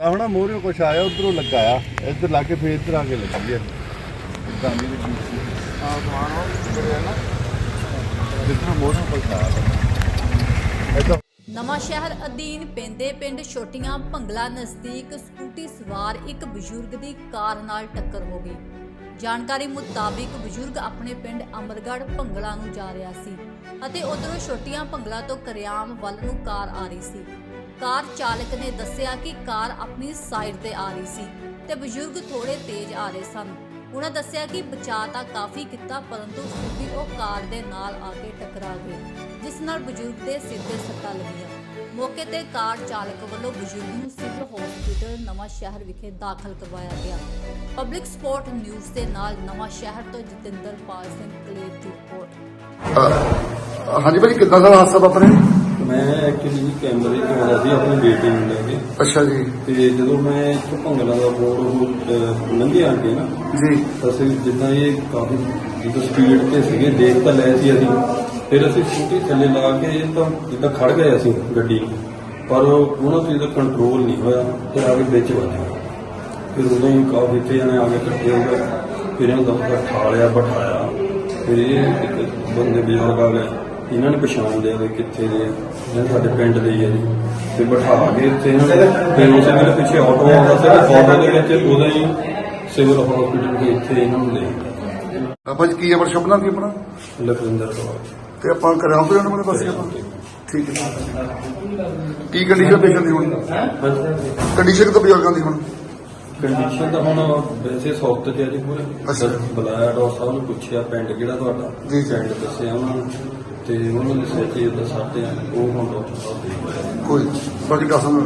ਆ ਹੁਣ ਮੋਰਿਓ ਕੁਛ ਆਇਆ ਉਧਰੋਂ ਲੱਗਾ ਆ। ਇੱਧਰ ਲਾ ਕੇ ਫੇਰ ਇੱਧਰ ਆ ਕੇ ਲੱਗੀ ਆ। ਗਾਂਧੀ ਦੇ ਵਿੱਚ ਆ ਸਮਾਨ ਉਹ ਜਿਹੜੇ ਆ ਨਾ। ਜਿੱਧਰੋਂ ਮੋਰਿਓ ਕੁਛ ਆਇਆ। ਇੱਧਰ ਨਵਾਂ ਸ਼ਹਿਰ ਅਧੀਨ ਪੈਂਦੇ ਪਿੰਡ ਛੋਟੀਆਂ ਭੰਗਲਾ ਨਜ਼ਦੀਕ ਸਕੂਟੀ ਸਵਾਰ ਇੱਕ ਬਜ਼ੁਰਗ ਦੀ ਕਾਰ ਨਾਲ ਟੱਕਰ ਹੋ ਗਈ। ਜਾਣਕਾਰੀ ਮੁਤਾਬਿਕ ਬਜ਼ੁਰਗ ਆਪਣੇ ਪਿੰਡ ਅਮਰਗੜ੍ਹ ਭੰਗਲਾ ਨੂੰ ਜਾ ਰਿਹਾ ਸੀ ਅਤੇ ਉਧਰੋਂ ਛੋਟੀਆਂ ਭੰਗਲਾ ਤੋਂ ਕਰਿਆਮ ਵੱਲ ਨੂੰ ਕਾਰ ਆ ਰਹੀ ਸੀ। ਕਾਰ ਚਾਲਕ ਨੇ ਦੱਸਿਆ ਕਿ ਕਾਰ ਆਪਣੀ ਸਾਈਡ ਤੇ ਆ ਰਹੀ ਸੀ ਤੇ ਬਜ਼ੁਰਗ ਥੋੜੇ ਤੇਜ਼ ਆ ਰਹੇ ਸਨ। ਉਹਨਾਂ ਦੱਸਿਆ ਕਿ ਬਚਾਅ ਤਾਂ ਕਾਫੀ ਕੀਤਾ, ਪਰੰਤੂ ਸਕੂਟੀ ਉਹ ਕਾਰ ਦੇ ਨਾਲ ਆ ਕੇ ਟਕਰਾ ਗਈ, ਜਿਸ ਨਾਲ ਬਜ਼ੁਰਗ ਦੇ ਸਿਰ ਤੇ ਸੱਟਾਂ ਲੱਗੀਆਂ। ਮੌਕੇ ਤੇ ਕਾਰ ਚਾਲਕ ਵੱਲੋਂ ਬਜ਼ੁਰਗ ਨੂੰ ਸਿਵਲ ਹਸਪੀਟਲ ਨਵਾਂ ਸ਼ਹਿਰ ਵਿਖੇ ਦਾਖਲ ਕਰਵਾਇਆ ਗਿਆ। ਪਬਲਿਕ ਸਪੋਰਟ ਨਿਊਜ਼ ਦੇ ਨਾਲ ਨਵਾਂ ਸ਼ਹਿਰ ਤੋਂ ਜਤਿੰਦਰ ਪਾਲ ਸਿੰਘ ਕਲੇਰ ਦੀ ਰਿਪੋਰਟ ਹਾਂਜੀ ਭਾਜੀ, ਕਿੱਦਾਂ ਦਾ ਹਾਦਸਾ ਵਾਪਰਿਆ? ਮੈਂ ਐਕਚੁਅਲੀ ਜੀ ਕੈਮਰੇ ਤੋਂ ਆਉਂਦਾ ਸੀ ਆਪਣੀ ਬੇਟੀ ਨੂੰ ਲੈ ਕੇ। ਅੱਛਾ ਜੀ। ਤੇ ਜਦੋਂ ਮੈਂ ਇੱਥੋਂ ਭੰਗਲਾ ਦਾ ਬੋਰਡ ਉਹ ਲੰਘਿਆ ਅੱਗੇ ਨਾ ਜੀ। ਅਸੀਂ ਜਿੱਦਾਂ ਇਹ ਕਾਫੀ ਜਿੱਦਾਂ ਸਪੀਡ ਤੇ ਸੀਗੇ ਦੇਖ ਤਾਂ ਲਏ ਸੀ ਅਸੀਂ। ਫਿਰ ਅਸੀਂ ਸਕੂਟੀ ਥੱਲੇ ਲਾ ਕੇ ਇਹ ਤਾਂ ਜਿੱਦਾਂ ਖੜ ਗਏ ਅਸੀਂ ਗੱਡੀ ਪਰ ਉਹਨਾਂ ਤੋਂ ਇਹਦਾ ਕੰਟਰੋਲ ਨਹੀਂ ਹੋਇਆ ਤੇ ਆ ਕੇ ਵਿੱਚ ਵੱਜ ਗਿਆ। ਫਿਰ ਉਦੋਂ ਹੀ ਕਾਫੀ ਇੱਥੇ ਜਣੇ ਆ ਕੇ ਇਕੱਠੇ ਹੋ ਗਏ। ਫਿਰ ਇਹਨਾਂ ਦਾ ਠਾ ਲਿਆ ਬਿਠਾਇਆ। ਫਿਰ ਇਹ ਬੰਦੇ ਬਜ਼ੁਰਗ ਆ ਗਏ। ਇਹਨਾਂ ਨੇ ਪਛਾਣ ਲਿਆ ਵੀ ਕਿੱਥੇ ਦੇ ਆ ਇਹ ਸਾਡੇ ਪਿੰਡ ਦੇ ਹੀ ਆ ਜੀ। ਤੇ ਬਿਠਾ ਕੇ ਇੱਥੇ ਇਹਨਾਂ ਨੇ ਫਿਰ ਉਸੇ ਵੇਲੇ ਪਿੱਛੇ ਆਟੋ ਆਉਂਦਾ ਸੀ ਆਟੋ ਦੇ ਵਿੱਚ ਉਦੋਂ ਹੀ ਸਿਵਲ ਹਸਪੀਟਲ ਦੇ ਇੱਥੇ ਇਹਨਾਂ ਨੂੰ ਲੈ ਗਏ। ਆ ਭਾਜੀ ਕੀ ਆਪਣਾ ਸ਼ਬਨਾਂ ਕੀ ਆਪਣਾ? ਲਖਵਿੰਦਰ ਕੌਰ। ਤੇ ਆਪਾਂ ਕਰਿਆ ਫਿਰ ਉਹਨਾਂ ਦੇ ਪਾਸੇ ਆਪਾਂ? ਠੀਕ ਹੈ। ਕੀ ਕੰਡੀਸ਼ਨ ਪੇਸ਼ੈਂਟ ਦੀ ਹੁਣ? ਕੰਡੀਸ਼ਨ ਤਾਂ ਬਜ਼ੁਰਗਾਂ ਦੀ ਹੁਣ? ਕੰਡੀਸ਼ਨ ਤਾਂ ਹੁਣ ਵੈਸੇ ਸੌਫਟ ਤੇ ਅੱਜ ਪੂਰੇ। ਅੱਛਾ। ਬੁਲਾਇਆ ਡਾਕਟਰ ਸਾਹਿਬ ਨੂੰ ਪੁੱਛਿਆ ਪਿੰਡ ਕਿਹੜਾ ਤੁਹਾਡਾ? ਜੀ, ਜੀ। ਪਿੰਡ ਦੱਸਿਆ ਉਹਨਾਂ ਨੂੰ। ਤੇ ਉਹਨਾਂ ਦੇ ਦੱਸਿਆ ਕਿ ਇਹਦਾ ਸਾਡੇ ਆ ਉਹ ਹੁਣ ਡਾਕਟਰ ਸਾਹਿਬ ਦੇਖ ਕੋਈ ਬਾਕੀ ਦੱਸ ਦਿਓ